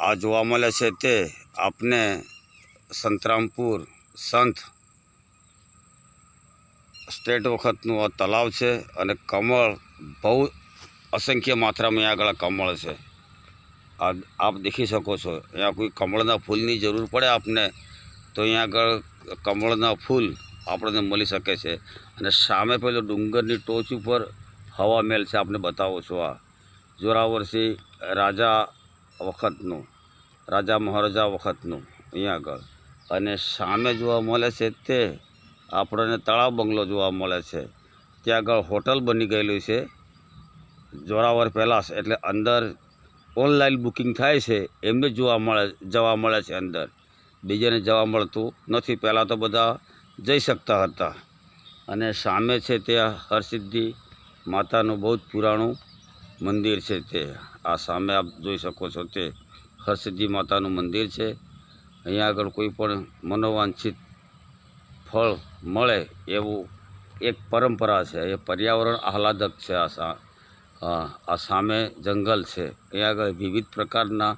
આ જોવા મળે છે તે આપને સંતરામપુર સંત સ્ટેટ વખતનું આ તલાવ છે અને કમળ બહુ અસંખ્ય માત્રામાં આગળ કમળ છે. આ આપ દેખી શકો છો. અહીંયા કોઈ કમળના ફૂલની જરૂર પડે આપને, તો અહીંયા આગળ કમળના ફૂલ આપણને મળી શકે છે. અને સામે પેલો ડુંગરની ટોચ ઉપર હવા મહેલ છે, આપને બતાવો છો આ. જોરાવરસિંહ રાજા વખતનું, રાજા મહારાજા વખતનું, અહીંયા આગળ. અને સામે જોવા મળે છે તે આપણને તળાવ બંગલો જોવા મળે છે. ત્યાં આગળ હોટલ બની ગયેલું છે. જોરાવર પેલાસ એટલે અંદર ઓનલાઈન બુકિંગ થાય છે, એમને જોવા મળે, જવા મળે છે અંદર. બીજાને જવા મળતું નથી, પહેલાં તો બધા જઈ શકતા હતા. અને સામે છે ત્યાં હરસિદ્ધિ માતાનું બહુ જ પુરાણું મંદિર છે તે. આ સામે આપ જોઈ શકો છો તે હરસિદ્ધિ માતાનું મંદિર છે. અહીંયા આગળ કોઈ પણ મનોવાંછિત ફળ મળે એવું એક પરંપરા છે. એ પર્યાવરણ આહલાદક છે આ આ સામે જંગલ છે. અહીંયા આગળ વિવિધ પ્રકારના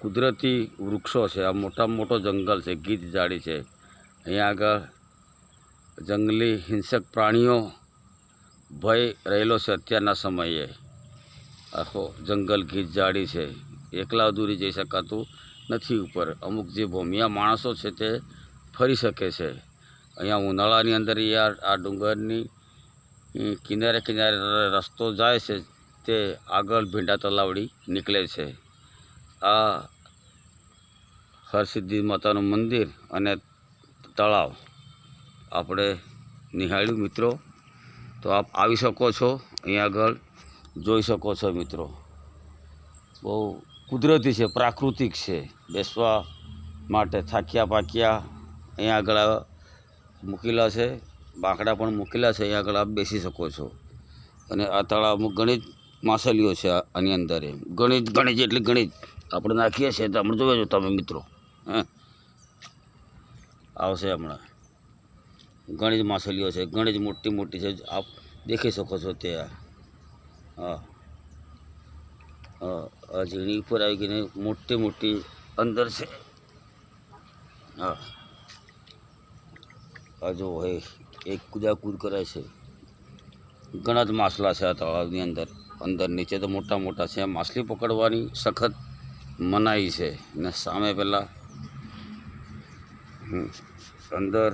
કુદરતી વૃક્ષો છે. આ મોટામાં મોટો જંગલ છે ગીત જાળી છે. અહીંયા આગળ જંગલી હિંસક પ્રાણીઓ ભય રહેલો છે અત્યારના સમયે. આખો જંગલ જાડી છે. એકલા દૂરી જઈ શકાતું નથી ઉપર. અમુક જે ભૂમિયા માણસો છે તે ફરી શકે છે. અહીંયા ઉનાળાની અંદર આ ડુંગરની કિનારે કિનારે રસ્તો જાય છે તે આગળ ભીંડા તલાવડી નીકળે છે. આ હરસિદ્ધિ માતાનું મંદિર અને તળાવ આપણે નિહાળ્યું મિત્રો. તો આપ આવી શકો છો અહીંયા આગળ. જોઈ શકો છો મિત્રો. બહુ કુદરતી છે, પ્રાકૃતિક છે. બેસવા માટે થાક્યા પાક્યા અહીંયા આગળ મૂકેલા છે. બાંકડા પણ મૂકેલા છે, અહીંયા આગળ આપ બેસી શકો છો. અને આ તળાવમાં ઘણી જ માછલીઓ છે આની અંદર એમ. ઘણી જ ઘણી જ એટલી ઘણી જ આપણે નાખીએ છીએ તો આપણે જોયો તમે મિત્રો. હે? આવશે હમણાં. ઘણી જ માછલીઓ છે ઘણી જ મોટી મોટી છે. આપ દેખી શકો છો તે આ. હા. હા ઝીણી ઉપર આવી ગઈને મોટી મોટી અંદર છે. હા. આ જો હોય એક કુદાકૂદ કરે છે. ઘણા જ માછલા છે આ તળાવની અંદર. અંદર નીચે તો મોટા મોટા છે. માછલી પકડવાની સખત મનાઈ છે. ને સામે પહેલાં અંદર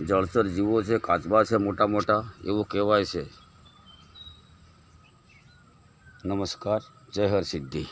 જળચર જીવો છે, કાચબા છે મોટા મોટા, એવું કહેવાય છે. નમસ્કાર જય હર સિદ્ધિ.